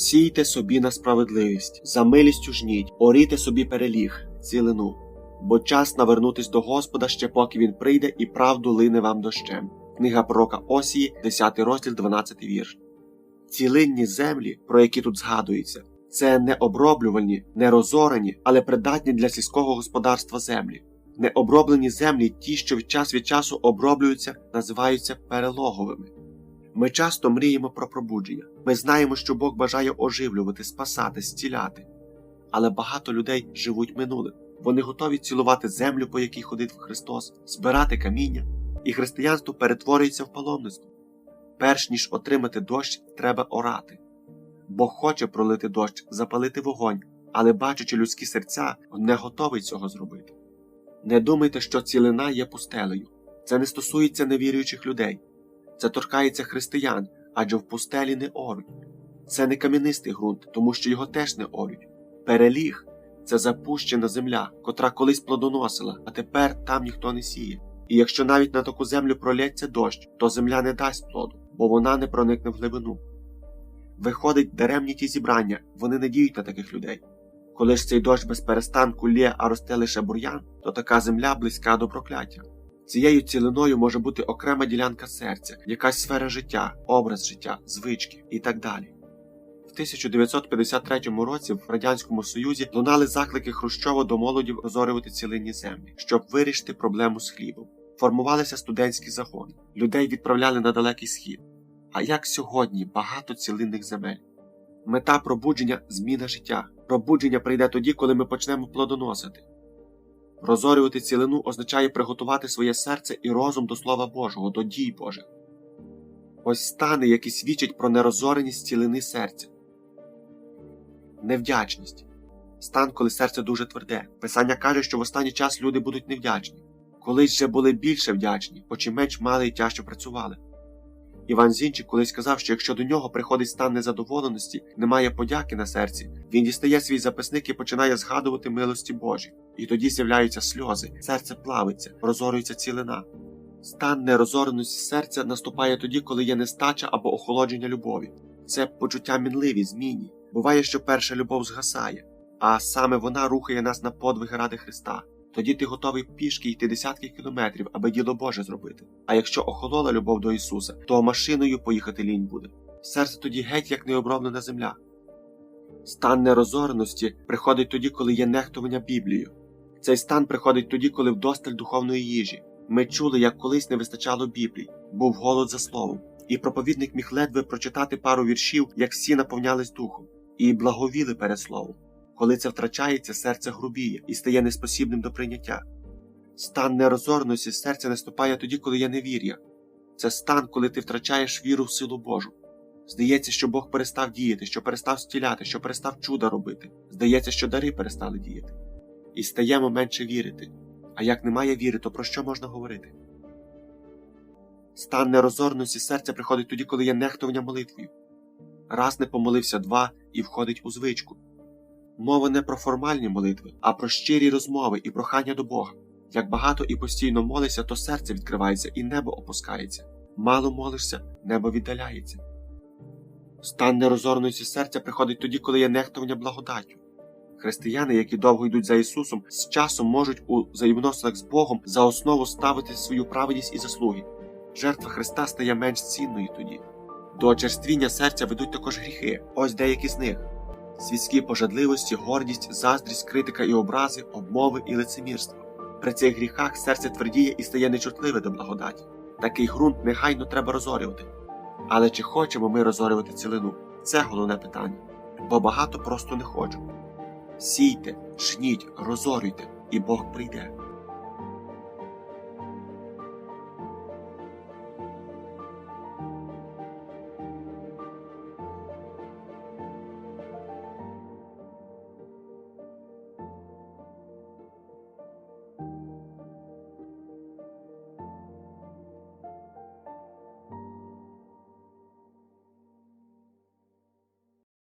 Сійте собі на справедливість, за милістю жніть, оріте собі переліг, цілину. Бо час навернутись до Господа ще поки він прийде і правду лине вам дощем. Книга пророка Осії, 10 розділ, 12 вірш. Цілинні землі, про які тут згадується, це не оброблювальні, не розорені, але придатні для сільського господарства землі. Необроблені землі, ті, що від час від часу оброблюються, називаються перелоговими. Ми часто мріємо про пробудження. Ми знаємо, що Бог бажає оживлювати, спасати, зціляти. Але багато людей живуть минулим. Вони готові цілувати землю, по якій ходив Христос, збирати каміння, і християнство перетворюється в паломництво. Перш ніж отримати дощ, треба орати. Бог хоче пролити дощ, запалити вогонь, але, бачачи людські серця, не готовий цього зробити. Не думайте, що цілина є пустелею. Це не стосується невіруючих людей. Це торкається християн, адже в пустелі не оруть. Це не кам'янистий ґрунт, тому що його теж не орють. Переліг це запущена земля, котра колись плодоносила, а тепер там ніхто не сіє. І якщо навіть на таку землю пролється дощ, то земля не дасть плоду, бо вона не проникне в глибину. Виходить, даремні ті зібрання, вони не діють на таких людей. Коли ж цей дощ без перестанку лє, а росте лише бур'ян, то така земля близька до прокляття. Цією цілиною може бути окрема ділянка серця, якась сфера життя, образ життя, звички і так далі. В 1953 році в Радянському Союзі лунали заклики Хрущова до молоді розорювати цілинні землі, щоб вирішити проблему з хлібом. Формувалися студентські загони, людей відправляли на далекий схід. А як сьогодні багато цілинних земель? Мета пробудження зміна життя. Пробудження прийде тоді, коли ми почнемо плодоносити. Розорювати цілину означає приготувати своє серце і розум до Слова Божого, до дій Божих. Ось стани, які свідчать про нерозореність цілини серця. Невдячність стан, коли серце дуже тверде. Писання каже, що в останній час люди будуть невдячні. Колись же були більше вдячні, хоч і менш мали і тяжко працювали. Іван Зінчик колись сказав, що якщо до нього приходить стан незадоволеності, немає подяки на серці, він дістає свій записник і починає згадувати милості Божі. І тоді з'являються сльози, серце плавиться, розорюється цілина. Стан нерозореності серця наступає тоді, коли є нестача або охолодження любові. Це почуття мінливі, змінні. Буває, що перша любов згасає, а саме вона рухає нас на подвиги ради Христа. Тоді ти готовий пішки йти десятки кілометрів, аби діло Боже зробити. А якщо охолола любов до Ісуса, то машиною поїхати лінь буде. Серце тоді геть як необроблена земля. Стан нерозореності приходить тоді, коли є нехтування Біблією. Цей стан приходить тоді, коли вдосталь духовної їжі. Ми чули, як колись не вистачало Біблії, був голод за словом, і проповідник міг ледве прочитати пару віршів, як всі наповнялись духом, і благовіли перед словом. Коли це втрачається, серце грубіє і стає неспосібним до прийняття. Стан нерозорності серця наступає тоді, коли є невір'я. Це стан, коли ти втрачаєш віру в силу Божу. Здається, що Бог перестав діяти, що перестав стіляти, що перестав чуда робити. Здається, що дари перестали діяти. І стаємо менше вірити. А як немає віри, то про що можна говорити? Стан нерозорності серця приходить тоді, коли є нехтування молитвою. Раз не помолився два і входить у звичку. Мова не про формальні молитви, а про щирі розмови і прохання до Бога. Як багато і постійно молишся, то серце відкривається і небо опускається. Мало молишся, небо віддаляється. Стан нерозорності серця приходить тоді, коли є нехтування благодаттю. Християни, які довго йдуть за Ісусом, з часом можуть у взаємоснах з Богом за основу ставити свою праведність і заслуги. Жертва Христа стає менш цінною тоді. До очерствіння серця ведуть також гріхи, ось деякі з них світські пожадливості, гордість, заздрість, критика і образи, обмови і лицемірство. При цих гріхах серце твердіє і стає нечутливе до благодаті. Такий ґрунт негайно треба розорювати. Але чи хочемо ми розорювати цілину? Це головне питання, бо багато просто не хочуть. Сійте, жніть, розорюйте, і Бог прийде.